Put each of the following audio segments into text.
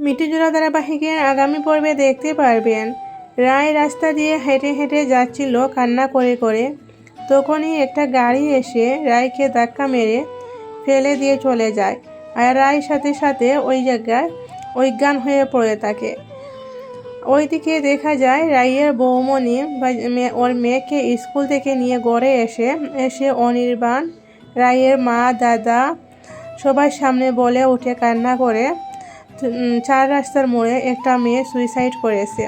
মিটিজোড়া ধারাবাহিকের আগামী পর্বে দেখতে পারবেন। রায় রাস্তা দিয়ে হেঁটে হেঁটে যাচ্ছিল কান্না করে করে। তখনই একটা গাড়ি এসে রায়কে ধাক্কা মেরে ফেলে দিয়ে চলে যায় আর রায় সাথে সাথে ওই জায়গায় অজ্ঞান হয়ে পড়ে থাকে। ওইদিকে দেখা যায় রাইয়ের বৌমণি বা মে- ওর মেয়েকে স্কুল থেকে নিয়ে গড়ে এসে এসে অনির্বাণ রাইয়ের মা, দাদা সবার সামনে বলে উঠে কান্না করে চার রাস্তার মোড়ে একটা মেয়ে সুইসাইড করেছে।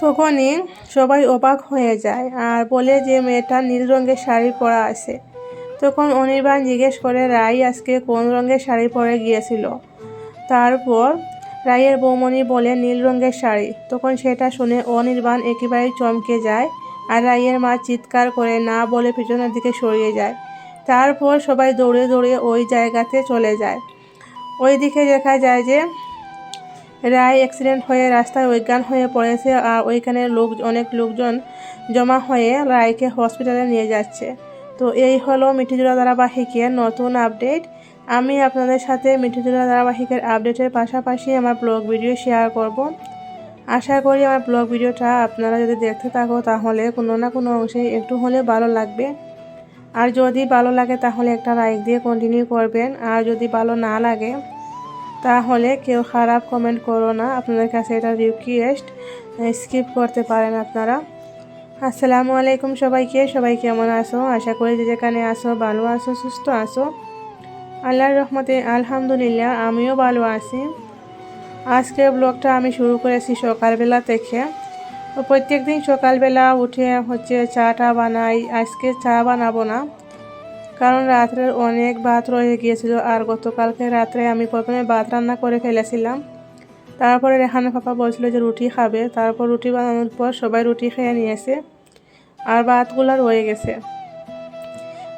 তখনই সবাই অবাক হয়ে যায় আর বলে যে মেয়েটা নীল রঙের শাড়ি পরা আছে। তখন অনির্বাণ জিজ্ঞেস করে, রাই আজকে কোন রঙের শাড়ি পরে গিয়েছিল? তারপর রায়ের বৌমণি বলে, নীল রঙের শাড়ি। তখন সেটা শুনে অনির্বাণ একেবারেই চমকে যায় আর রায়ের মা চিৎকার করে না বলে পিছনের দিকে সরিয়ে যায়। তারপর সবাই দৌড়ে দৌড়ে ওই জায়গাতে চলে যায়। ওই দিকে দেখা যায় যে রায় অ্যাক্সিডেন্ট হয়ে রাস্তায় অজ্ঞান হয়ে পড়েছে আর ওইখানে লোক, অনেক লোকজন জমা হয়ে রায়কে হসপিটালে নিয়ে যাচ্ছে। তো এই হলো মিঠিজোড়া ধারাবাহিকের নতুন আপডেট আমি আপনাদের সাথে মিঠিজোড়া ধারাবাহিকের আপডেটের পাশাপাশি আমার ব্লগ ভিডিও শেয়ার করব। আশা করি আমার ব্লগ ভিডিওটা আপনারা যদি দেখতে থাকো তাহলে কোনো না কোনো অংশে একটু হলে ভালো লাগবে। আর যদি ভালো লাগে তাহলে একটা লাইক দিয়ে কন্টিনিউ করবেন। আর যদি ভালো না লাগে, তাহলে কেউ খারাপ কমেন্ট করো না। আপনাদের কাছে এটা রিকোয়েস্ট স্কিপ করতে পারেন আপনারা। আসসালামু আলাইকুম সবাইকে। সবাই কেমন আসো আশা করি যে যেখানে আসো ভালো আছো, সুস্থ আসো আল্লাহর রহমতে আলহামদুলিল্লাহ, আমিও ভালো আছি। আজকের ব্লগটা আমি শুরু করেছি সকালবেলা থেকে। প্রত্যেক দিন সকালবেলা উঠে হচ্ছে চাটা বানাই। আজকে চা বানাবো না, কারণ রাত্রে অনেক ভাত রয়ে গিয়েছিল আর গতকালকে রাত্রে আমি প্রথমে ভাত রান্না করে ফেলেছিলাম। তারপরে রেহানা পাপা বলছিল যে রুটি খাবে। তারপর রুটি বানানোর পর সবাই রুটি খেয়ে নিয়েছে আর ভাতগুলো রয়ে গেছে।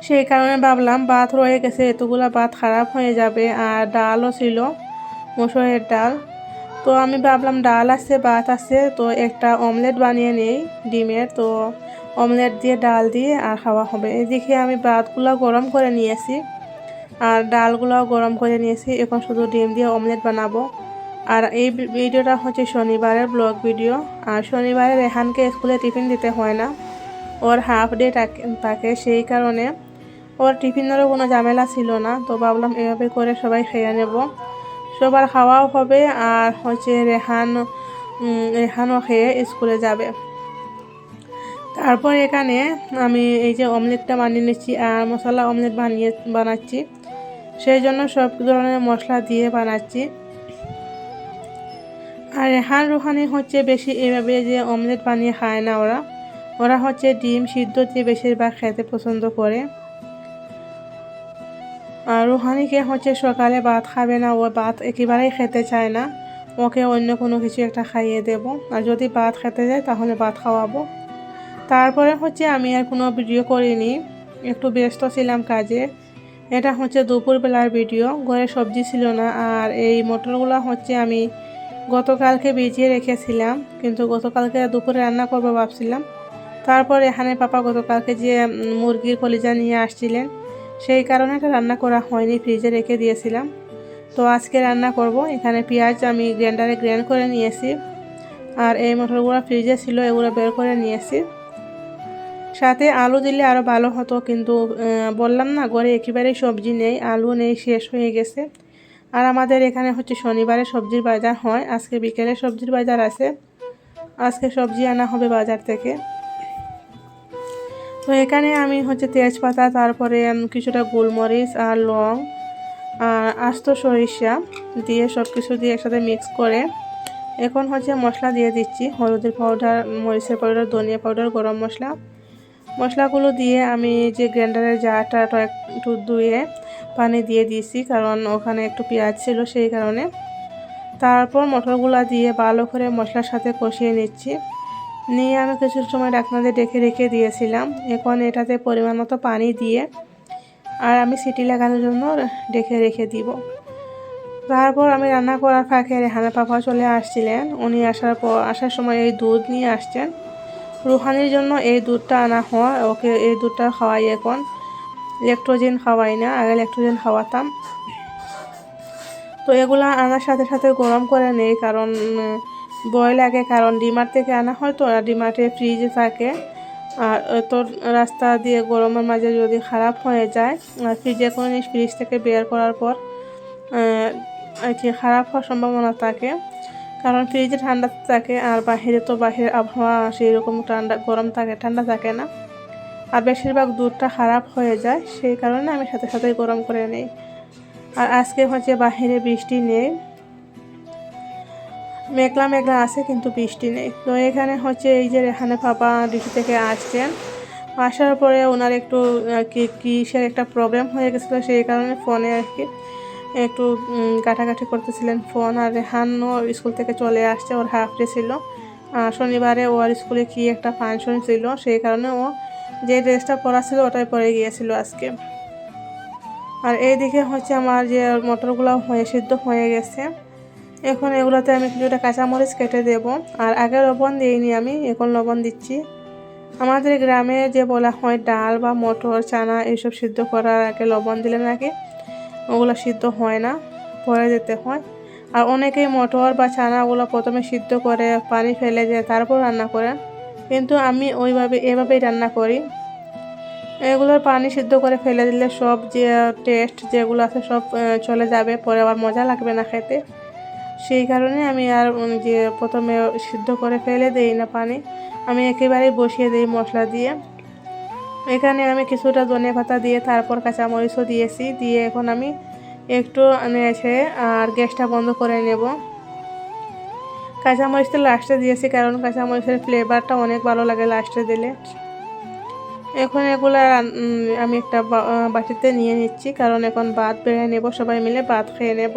সেই কারণে ভাবলাম ভাত রয়ে গেছে, এতগুলো ভাত খারাপ হয়ে যাবে। আর ডালও ছিল, মসুরের ডাল। তো আমি ভাবলাম ডাল আছে, ভাত আছে, তো একটা অমলেট বানিয়ে নেই, ডিমের। তো অমলেট দিয়ে ডাল দিয়ে আর খাওয়া হবে। এদিকে আমি ভাতগুলো গরম করে নিয়েছি। আর ডালগুলোও গরম করে নিয়েছি। এখন শুধু ডিম দিয়ে অমলেট বানাবো। আর এই ভিডিওটা হচ্ছে শনিবারের ব্লগ ভিডিও আর শনিবারে রেহানকে স্কুলে টিফিন দিতে হয় না। ওর হাফ ডে থাকে সেই কারণে। ওর টিফিনেরও কোনো ঝামেলা ছিল না। তো ভাবলাম এভাবে করে সবাই খেয়ে নেব। সবার খাওয়াও হবে আর হচ্ছে রেহান রেহানও খেয়ে স্কুলে যাবে। তারপর এখানে আমি এই যে অমলেটটা বানিয়ে নিচ্ছি আর মশলা অমলেট বানিয়ে বানাচ্ছি। সেই জন্য সব ধরনের মশলা দিয়ে বানাচ্ছি। আর রেহান রুহানি হচ্ছে বেশি এভাবে যে অমলেট বানিয়ে খায় না ওরা। ওরা হচ্ছে ডিম সিদ্ধ দিয়ে বেশিরভাগ খেতে পছন্দ করে। রুহানিকে হচ্ছে সকালে ভাত খাবে না, ও ভাত একেবারেই খেতে চায় না। ওকে অন্য কোনো কিছু একটা খাইয়ে দেব। আর যদি ভাত খেতে যায়, তাহলে ভাত খাওয়াবো। তারপরে হচ্ছে আমি আর কোনো ভিডিও করিনি। একটু ব্যস্ত ছিলাম কাজে। এটা হচ্ছে দুপুরবেলার ভিডিও। ঘরে সবজি ছিল না। আর এই মটরগুলো হচ্ছে আমি গতকালকে ভিজিয়ে রেখেছিলাম। কিন্তু গতকালকে দুপুরে রান্না করব ভাবছিলাম। তারপর এখানে পাপা গতকালকে যে মুরগির কলিজা নিয়ে আসছিলেন সেই কারণে এটা রান্না করা হয়নি, ফ্রিজে রেখে দিয়েছিলাম। তো আজকে রান্না করব। এখানে পেঁয়াজ আমি গ্রাইন্ডারে গ্রাইন্ড করে নিয়েছি। আর এই মটরগুলো ফ্রিজে ছিল, এগুলো বের করে নিয়েছি। সাথে আলু দিলে আরও ভালো হতো, কিন্তু বললাম না, ঘরে একেবারেই সবজি নেই, আলু নেই, শেষ হয়ে গেছে। আর আমাদের এখানে হচ্ছে শনিবারে সবজির বাজার হয়, আজকে বিকেলে সবজির বাজার আছে। আজকে সবজি আনা হবে বাজার থেকে। তো এখানে আমি হচ্ছে তেজপাতা, তারপরে কিছুটা গোলমরিচ আর লং, আর আস্ত সরিষা দিয়ে সব কিছু দিয়ে একসাথে মিক্স করে এখন হচ্ছে মশলা দিয়ে দিচ্ছি। হলুদের পাউডার মরিচের পাউডার ধনিয়া পাউডার গরম মশলা। মশলাগুলো দিয়ে আমি যে গ্রাইন্ডারের জারটা একটু ধুয়ে পানি দিয়ে দিয়েছি, কারণ ওখানে একটু পেঁয়াজ ছিল সেই কারণে। তারপর মটরগুলো দিয়ে ভালো করে মশলার সাথে কষিয়ে নিচ্ছি। নিয়ে আমি কিছু সময় ডাকনাতে ডেকে রেখে দিয়েছিলাম। এখন এটাতে পরিমাণ মতো পানি দিয়ে আর আমি সিটি লাগানোর জন্য ডেকে রেখে দিব। তারপর আমি রান্না করার ফাঁকে রেহানা পাপা চলে আসছিলেন। উনি আসার পর, আসার সময় এই দুধ নিয়ে আসছেন। রুহানির জন্য এই দুধটা আনা হয়, ওকে এই দুধটা খাওয়াই এখন। ইলেকট্রোজেন খাওয়াই না, আগে ইলেকট্রোজেন খাওয়াতাম। তো এগুলা আনার সাথে সাথে গরম করে নেই, কারণ বয় লাগে, কারণ ডিমার্ট থেকে আনা হয় তো ডিমার্টে ফ্রিজে থাকে। আর তো রাস্তা দিয়ে গরমের মাঝে যদি খারাপ হয়ে যায়, আর ফ্রিজে কোনো জিনিস ফ্রিজ থেকে বের করার পর কি খারাপ হওয়ার সম্ভাবনা থাকে। কারণ ফ্রিজে ঠান্ডা থাকে, আর বাহিরে তো বাহিরের আবহাওয়া সেই রকম ঠান্ডা, গরম থাকে, ঠান্ডা থাকে না। আর বেশিরভাগ দুধটা খারাপ হয়ে যায়, সেই কারণে আমি সাথে সাথে গরম করে নিই। আর আজকে হচ্ছে বাহিরে বৃষ্টি নেই। মেঘলা মেঘলা আছে, কিন্তু বৃষ্টি নেই। তো এখানে হচ্ছে এই যে রেহানে পাপা ডিউটি থেকে আসছেন। আসার পরে ওনার একটু কি, কিসের একটা প্রবলেম হয়ে গেছিল সেই কারণে ফোনে আর কি একটু কাটাকাটি করতেছিলেন ফোন। আর রেহানও স্কুল থেকে চলে আসছে, ওর হাফ ডে ছিল। শনিবারে ওর স্কুলে কি একটা ফাংশন ছিল, সেই কারণে ও যে ড্রেসটা পরা ছিল ওটাই পরে গিয়েছিল আজকে। আর এইদিকে হচ্ছে আমার যে মটরগুলো হয়ে, সিদ্ধ হয়ে গেছে। এখন এগুলোতে আমি কিছুটা কাঁচামরিচ কেটে দেব। আর আগে লবণ দিইনি আমি, এখন লবণ দিচ্ছি। আমাদের গ্রামে যে বলা হয় ডাল বা মটর, চানা এইসব সিদ্ধ করার আগে লবণ দিলে নাকি ওগুলো সিদ্ধ হয় না পরে যেতে হয়। আর অনেকেই মটর বা চানাগুলো প্রথমে সিদ্ধ করে পানি ফেলে দিয়ে তারপর রান্না করেন। কিন্তু আমি ওইভাবে, এভাবেই রান্না করি। এগুলোর পানি সিদ্ধ করে ফেলে দিলে সব যে টেস্ট যেগুলো আছে সব চলে যাবে। পরে আবার মজা লাগবে না খেতে। সেই কারণে আমি আর যে প্রথমে সিদ্ধ করে ফেলে দিই না পানি, আমি একেবারেই বসিয়ে দিই মশলা দিয়ে। এখানে আমি কিছুটা ধনে পাতা দিয়ে, তারপর কাঁচামরিচও দিয়েছি, দিয়ে এখন আমি একটু এসে আর গ্যাসটা বন্ধ করে নেব। কাঁচামরিচটা লাস্টে দিয়েছি, কারণ কাঁচামরিচের ফ্লেভারটা অনেক ভালো লাগে লাস্টে দিলে। এখন এগুলো আমি একটা বাটিতে নিয়ে নিচ্ছি, কারণ এখন ভাত বেড়ে নেব, সবাই মিলে ভাত খেয়ে নেব।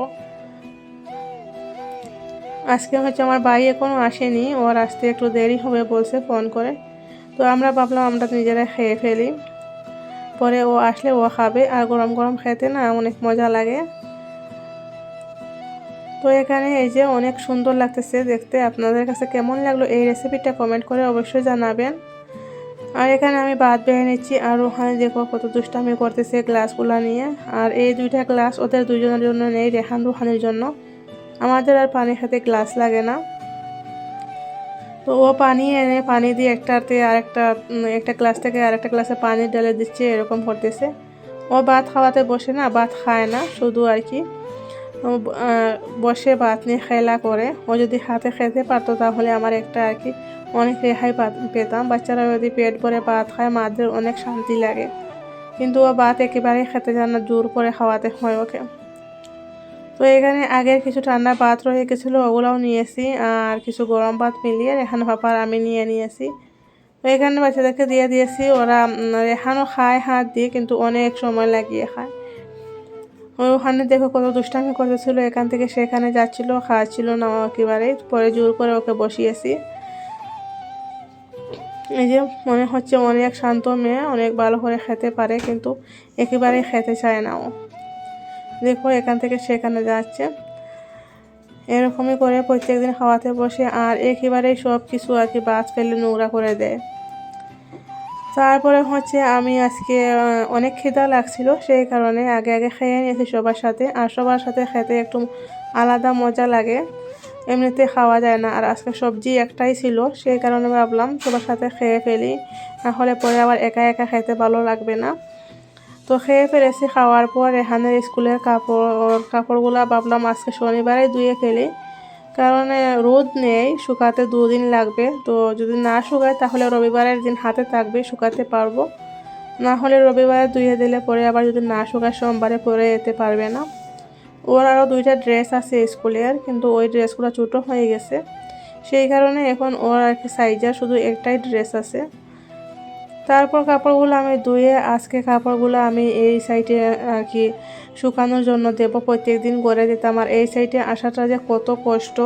আজকে হচ্ছে আমার ভাই এখনও আসেনি, ওর আসতে একটু দেরি হবে বলছে ফোন করে। তো আমরা ভাবলাম আমরা নিজেরা খেয়ে ফেলি। পরে ও আসলে ও খাবে, আর গরম গরম খেতে না অনেক মজা লাগে। তো এখানে এই যে অনেক সুন্দর লাগতেছে দেখতে, আপনাদের কাছে কেমন লাগল এই রেসিপিটা কমেন্ট করে অবশ্যই জানাবেন। আর এখানে আমি ভাত বেড়ে নিচ্ছি, আর ওখানে দেখো কত দুষ্টামি করতেছে গ্লাসগুলো নিয়ে। আর এই দুইটা গ্লাস ওদের দুজনের জন্য নেই, রেহান রুহানের জন্য। আমাদের আর পানি খেতে গ্লাস লাগে না। তো ও পানি এনে পানি দিয়ে একটাতে আরেকটা একটা একটা গ্লাস থেকে আরেকটা গ্লাসে পানি ঢেলে দিচ্ছে, এরকম করতেছে। ও ভাত খাওয়াতে বসে না, ভাত খায় না, শুধু আর কি। বসে ভাত নিয়ে খেলা করে। ও যদি হাতে খেতে পারতো তাহলে আমার একটা আর কি অনেক রেহাই পেতাম। বাচ্চারা যদি পেট ভরে ভাত খায়, মাদের অনেক শান্তি লাগে। কিন্তু ও ভাত একেবারেই খেতে চান না, জোর করে খাওয়াতে হয় ওকে। তো এখানে আগের কিছু ঠান্ডা ভাত রয়ে গেছিল, ওগুলোও নিয়েছি আর কিছু গরম ভাত মিলিয়ে রেহানো পাপার আমি নিয়ে নিয়েছি তো এখানে বাচ্চাদেরকে দিয়ে দিয়েছি, ওরা রেহানো খায় হাত দিয়ে, কিন্তু অনেক সময় লাগিয়ে খায়। ওই ওখানে দেখো কত দুষ্টামি করতেছিল, এখান থেকে সেখানে যাচ্ছিল খাওয়াচ্ছিল না একেবারে। পরে জোর করে ওকে বসিয়েছি। এই যে মনে হচ্ছে অনেক শান্ত মেয়ে, অনেক ভালো করে খেতে পারে, কিন্তু একেবারে খেতে চায় না ও। দেখো এখান থেকে সেখানে যাচ্ছে। এরকমই করে প্রত্যেকদিন খাওয়াতে বসে আর একেবারেই সব কিছু আর কি বাস ফেলে নোংরা করে দেয়। তারপরে হচ্ছে আমি আজকে অনেক খিদা লাগছিল, সেই কারণে আগে আগে খেয়ে নিয়েছি সবার সাথে। আর সবার সাথে খেতে একটু আলাদা মজা লাগে। এমনিতে খাওয়া যায় না। আর আজকে সবজি একটাই ছিল, সেই কারণে ভাবলাম সবার সাথে খেয়ে ফেলি। নাহলে পরে আবার একা একা খেতে ভালো লাগবে না। তো খেয়ে ফেলেছি খাওয়ার পর এখানের স্কুলের কাপড়, কাপড়গুলো ভাবলাম আজকে শনিবারে ধুয়ে ফেলি। কারণ রোদ নেই, শুকাতে দুদিন লাগবে। তো যদি না শুকায় তাহলে রবিবারের দিন হাতে থাকবে, শুকাতে পারব। না হলে রবিবারে ধুয়ে দিলে পরে আবার যদি না শুকায় সোমবারে পরে যেতে পারবে না। ওর আরও দুইটা ড্রেস আছে স্কুলের, কিন্তু ওই ড্রেসগুলো ছোটো হয়ে গেছে। সেই কারণে এখন ওর আর কি সাইজের শুধু একটাই ড্রেস আছে। তারপর কাপড়গুলো আমি ধুয়ে আজকে কাপড়গুলো আমি এই সাইডে আর কি শুকানোর জন্য দেবো। প্রত্যেক দিন গড়ে দিতাম আর এই সাইডে আসাটা যে কত কষ্ট।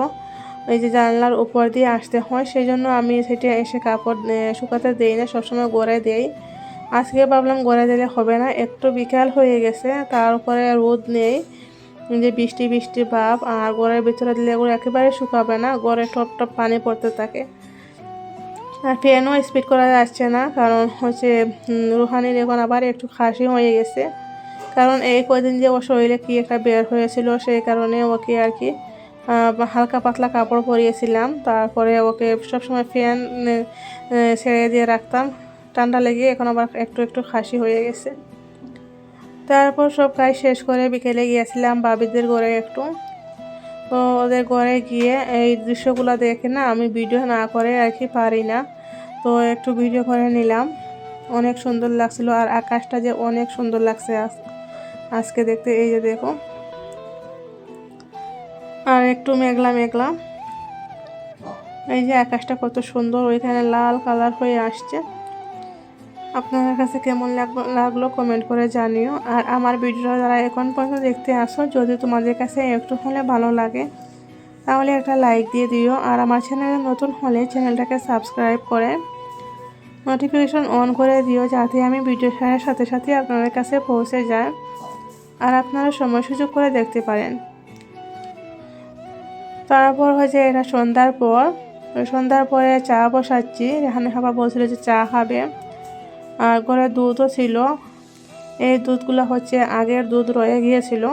এই যে জানলার উপর দিয়ে আসতে হয় সেই জন্য আমি সাইডে এসে কাপড় শুকাতে দেই না, সবসময় গড়ে দেই। আজকে ভাবলাম গড়ে দিলে হবে না, একটু বিকাল হয়ে গেছে তার উপরে রোদ নেই। যে বৃষ্টি বৃষ্টি ভাব, আর গড়ের ভিতরে দিলে এগুলো একেবারে শুকাবে না, গড়ে টপ টপ পানি পড়তে থাকে। আর ফ্যানও স্পিড করা যাচ্ছে না, কারণ হচ্ছে রুহানির এখন আবার একটু খাসি হয়ে গেছে। কারণ এই কদিন যে ও শরীরে কী একটা বের হয়েছিল সেই কারণে ওকে আর কি হালকা পাতলা কাপড় পরিয়েছিলাম। তারপরে ওকে সবসময় ফ্যান ছেড়ে দিয়ে রাখতাম। ঠান্ডা লেগে এখন আবার একটু একটু খাসি হয়ে গেছে। তারপর সব কাজ শেষ করে বিকেলে গিয়েছিলাম বাবিদের ঘরে একটু। তো ওদের ঘরে গিয়ে এই দৃশ্যগুলো দেখে না আমি ভিডিও না করে আর কি পারি না। তো একটু ভিডিও করে নিলাম। অনেক সুন্দর লাগছিল আর আকাশটা যে অনেক সুন্দর লাগছে আজ- আজকে দেখতে এই যে দেখো। আর একটু মেঘলা মেঘলা। এই যে আকাশটা কত সুন্দর, ওইখানে লাল কালার হয়ে আসছে। আপনাদের কাছে কেমন লাগল কমেন্ট করে জানিও। আর আমার ভিডিওটা যারা এখন পর্যন্ত দেখতে আসো, যদি তোমাদের কাছে একটু হলে ভালো লাগে, তাহলে একটা লাইক দিয়ে দিও। আর আমার চ্যানেলে নতুন হলে চ্যানেলটাকে সাবস্ক্রাইব করে নোটিফিকেশন অন করে দিও, যাতে আমি ভিডিও ছাড়ার সাথে সাথে আপনাদের কাছে পৌঁছে যায় আর আপনারা সময় সুযোগ করে দেখতে পারেন। তারপর হচ্ছে এটা সন্ধ্যার পর, সন্ধ্যার পরে চা বসাচ্ছি। এখানে খাবার বলছিল যে চা খাবে। আর ঘরে দুধও ছিল। এই দুধগুলো হচ্ছে আগের দুধ রয়ে গিয়েছিল।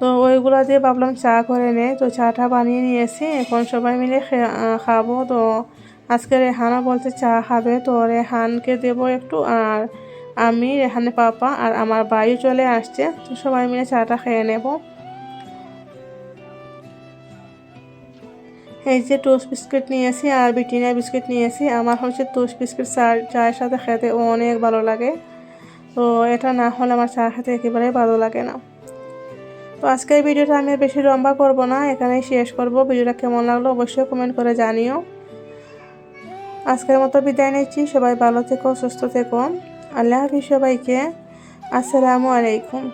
তো ওইগুলো দিয়ে ভাবলাম চা করে নেই। তো চাটা বানিয়ে নিয়েছি এখন সবাই মিলে খাব। তো আজকে রেহানও বলছে চা খাবে। তো রেহানকে দেবো একটু আর আমি রেহানে পাপা আর আমার ভাইও চলে আসছে। তো সবাই মিলে চাটা খেয়ে নেব। এই যে টোস্ট বিস্কিট নিয়েছি আর বিটিনা বিস্কিট নিয়েছি আমার হচ্ছে টোস্ট বিস্কিট চা চায়ের সাথে খেতে অনেক ভালো লাগে। তো এটা না হলে আমার চা খেতে একেবারেই ভালো লাগে না। তো আজকের ভিডিওটা আমি বেশি লম্বা করব না, এখানেই শেষ করব। ভিডিওটা কেমন লাগল অবশ্যই কমেন্ট করে জানিও। আজকের মতো বিদায় নিচ্ছি, সবাই ভালো থেকো, সুস্থ থেকো। আল্লাহ হাফিজ সবাইকে। আসসালামু আলাইকুম।